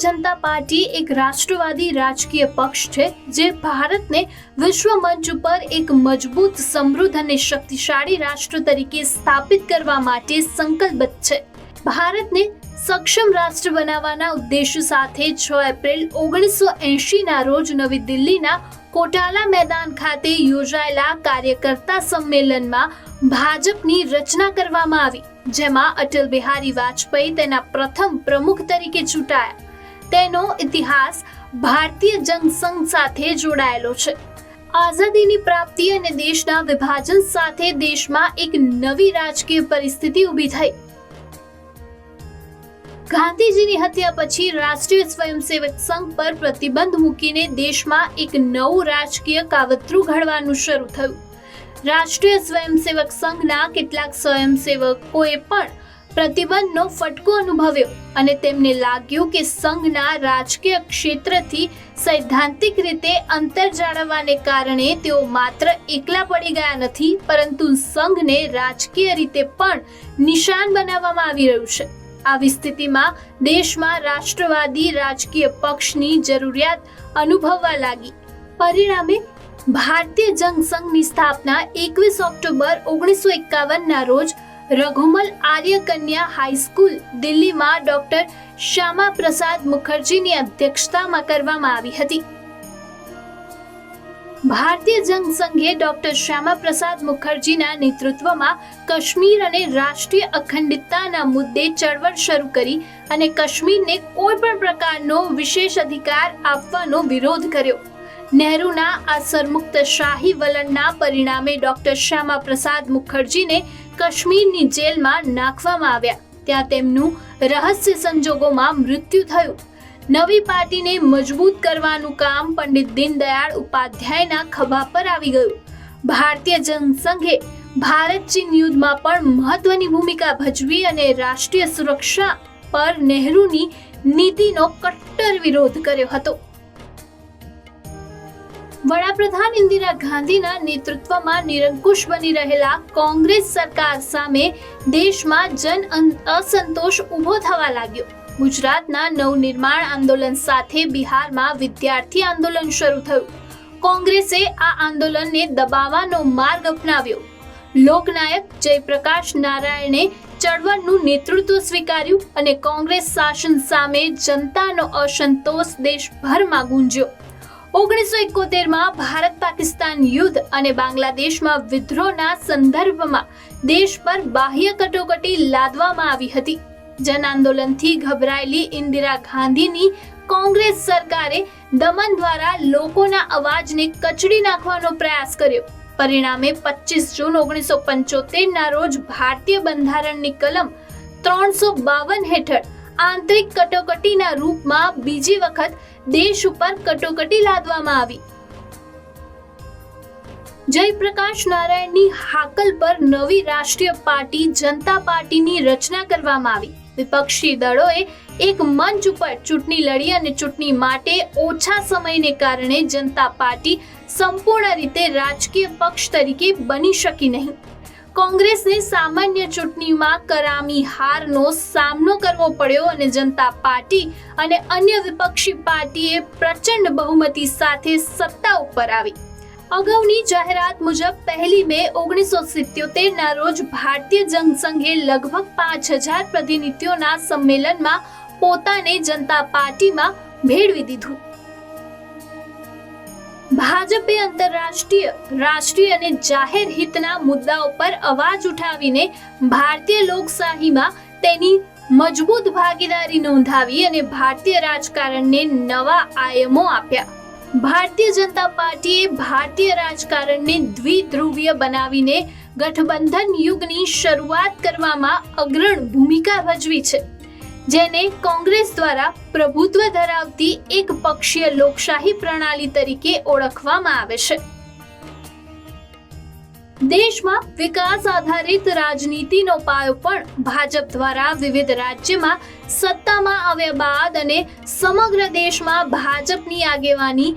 જનતા party એક રાષ્ટ્રવાદી રાજકીય પક્ષ છે જે ભારતને વિશ્વ મંચ ઉપર એક મજબૂત, સમૃદ્ધ અને શક્તિશાળી રાષ્ટ્ર તરીકે સ્થાપિત કરવા માટે સંકલ્પબદ્ધ છે. ભારતને સક્ષમ રાષ્ટ્ર બનાવવાના ઉદ્દેશ્ય સાથે છ એપ્રિલ ઓગણીસો એંશીના રોજ નવી દિલ્હીના કોટાલા મેદાન ખાતે યોજાયેલા કાર્યકર્તા સંમેલનમાં ભાજપની રચના કરવામાં આવી, જેમાં અટલ બિહારી વાજપેયી તેના પ્રથમ પ્રમુખ તરીકે ચૂંટાયા. તેનો ઇતિહાસ ભારતીય જનસંઘ સાથે જોડાયેલો છે. આઝાદીની પ્રાપ્તિ અને દેશના વિભાજન સાથે દેશમાં એક નવી રાજકીય પરિસ્થિતિ ઊભી થઈ. ગાંધીજીની હત્યા પછી રાષ્ટ્રીય સ્વયંસેવક સંઘ પર પ્રતિબંધ મૂકીને દેશમાં એક નવું રાજકીય કાવતરું ઘડવાનું શરૂ થયું. રાષ્ટ્રીય સ્વયંસેવક સંઘના કેટલાક સ્વયંસેવકોએ પણ પ્રતિબંધનો ફટકો અનુભવ્યો અને તેમને લાગ્યું કે સંઘના રાજકીય ક્ષેત્રથી સૈદ્ધાંતિક રીતે અંતર જાળવવાને કારણે તેઓ માત્ર એકલા પડી ગયા નથી, પરંતુ સંઘને રાજકીય રીતે પણ નિશાન બનાવવામાં આવી રહ્યું છે. આવી સ્થિતિમાં દેશમાં રાષ્ટ્રવાદી રાજકીય પક્ષની જરૂરિયાત અનુભવવા લાગી. પરિણામે ભારતીય જનસંઘની સ્થાપના એકવીસ ઓક્ટોબર ઓગણીસો એકાવનના રોજ રઘુમલ આર્ય કન્યા હાઈસ્કૂલ દિલ્હીમાં ડોક્ટર શ્યામા પ્રસાદ મુખર્જીની અધ્યક્ષતામાં કરવામાં આવી હતી. ભારતીય જનસંઘે ડોક્ટર શ્યામા પ્રસાદ મુખર્જીના નેતૃત્વમાં કાશ્મીર અને રાષ્ટ્રીય અખંડિતતાના મુદ્દે ચળવળ શરૂ કરી અને કાશ્મીરને કોઈ પણ પ્રકારનો વિશેષ અધિકાર આપવાનો વિરોધ કર્યો. નહેરુના આ સરમુક્ત શાહી વલણના પરિણામે ડોક્ટર શ્યામા પ્રસાદ મુખર્જીને કાશ્મીરની જેલમાં નાખવામાં આવ્યા. ત્યાં તેમનું રહસ્ય સંજોગોમાં મૃત્યુ થયું. નવી પાર્ટીને મજબૂત કરવાનું કામ પંડિત દીનદયાળ ઉપાધ્યાયના ખભા પર આવી ગયું. ભારતીય જનસંઘે ભારત ચીન યુદ્ધમાં પણ મહત્વની ભૂમિકા ભજવી અને રાષ્ટ્રીય સુરક્ષા પર નહેરુની નીતિનો કટ્ટર વિરોધ કર્યો હતો. વડાપ્રધાન ઇન્દિરા ગાંધીના નેતૃત્વમાં નિરંકુશ બની રહેલા કોંગ્રેસ સરકાર સામે દેશમાં જન અસંતોષ ઊભો થવા લાગ્યો. ગુજરાતના નવનિર્માણ આંદોલન સાથે બિહારમાં વિદ્યાર્થી આંદોલન શરૂ થયું. કોંગ્રેસે આ આંદોલનને દબાવવાનો માર્ગ અપનાવ્યો. લોકનાયક જયપ્રકાશ નારાયણે ચળવળનું નેતૃત્વ સ્વીકાર્યું અને કોંગ્રેસ શાસન સામે જનતાનો અસંતોષ દેશભરમાં ગુંજ્યો. ઓગણીસો એકોતેરમાં ભારત પાકિસ્તાન યુદ્ધ અને બાંગ્લાદેશમાં વિદ્રોહના સંદર્ભમાં દેશ પર બાહ્ય કટોકટી લાદવામાં આવી હતી. જન આંદોલનથી ગભરાયેલી ઇન્દિરા ગાંધીની કોંગ્રેસ સરકારે દમન દ્વારા લોકોના અવાજને કચડી નાખવાનો પ્રયાસ કર્યો. પરિણામે પચીસ જૂન ઓગણીસો પંચોતેરના રોજ ભારતીય બંધારણની કલમ ત્રણસો બાવન હેઠળ આંતરિક કટોકટીના રૂપમાં બીજી વખત દેશ ઉપર કટોકટી લાદવામાં આવી. જયપ્રકાશ નારાયણની હાકલ પર નવી રાષ્ટ્રીય પાર્ટી જનતા પાર્ટીની રચના કરવામાં આવી. વિપક્ષી દળોએ એક મંચ ઉપર ચૂંટણી લડી અને ચૂંટણી માટે ઓછા સમયને કારણે જનતા પાર્ટી સંપૂર્ણ રીતે રાજકીય પક્ષ તરીકે બની શકી નહીં. કોંગ્રેસને સામાન્ય ચૂંટણીમાં કરામી હારનો સામનો કરવો પડ્યો અને જનતા પાર્ટી અને અન્ય વિપક્ષી પાર્ટીએ પ્રચંડ બહુમતી સાથે સત્તા ઉપર આવી. અગાઉની જાહેરાત મુજબ પહેલી મે ઓગણીસો સિત્યોતેર ના રોજ ભારતીય જનસંઘે લગભગ પાંચ હજાર પ્રતિનિધિઓના સંમેલનમાં પોતાને જનતા પાર્ટીમાં ભેળવી દીધું. ભાજપે આંતરરાષ્ટ્રીય, રાષ્ટ્રીય અને જાહેર હિતના મુદ્દાઓ પર અવાજ ઉઠાવીને ભારતીય લોકશાહીમાં તેની મજબૂત ભાગીદારી નોંધાવી અને ભારતીય રાજકારણને નવા આયમો આપ્યા. ભારતીય જનતા પાર્ટીએ ભારતીય રાજકારણને દ્વિધ્રુવીય બનાવીને ગઠબંધન યુગની શરૂઆત કરવામાં અગ્રણ ભૂમિકા ભજવી છે, જેને કોંગ્રેસ દ્વારા પ્રભુત્વ ધરાવતી એક પક્ષીય લોકશાહી પ્રણાલી તરીકે ઓળખવામાં આવે છે. દેશમાં વિકાસ આધારિત રાજનીતિનો પાયો પણ ભાજપ દ્વારા વિવિધ રાજ્યમાં સત્તામાં આવ્યા બાદ અને સમગ્ર દેશમાં ભાજપની આગેવાની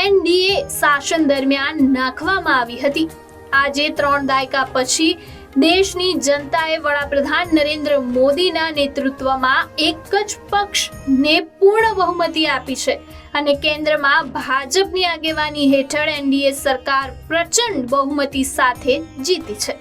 એનડીએ શાસન દરમિયાન નાખવામાં આવી હતી. આજે ત્રણ દાયકા પછી દેશની જનતાએ વડાપ્રધાન નરેન્દ્ર મોદીના નેતૃત્વમાં એક જ પક્ષને પૂર્ણ બહુમતી આપી છે અને કેન્દ્રમાં ભાજપની આગેવાની હેઠળ એનડીએ સરકાર પ્રચંડ બહુમતી સાથે જીતી છે.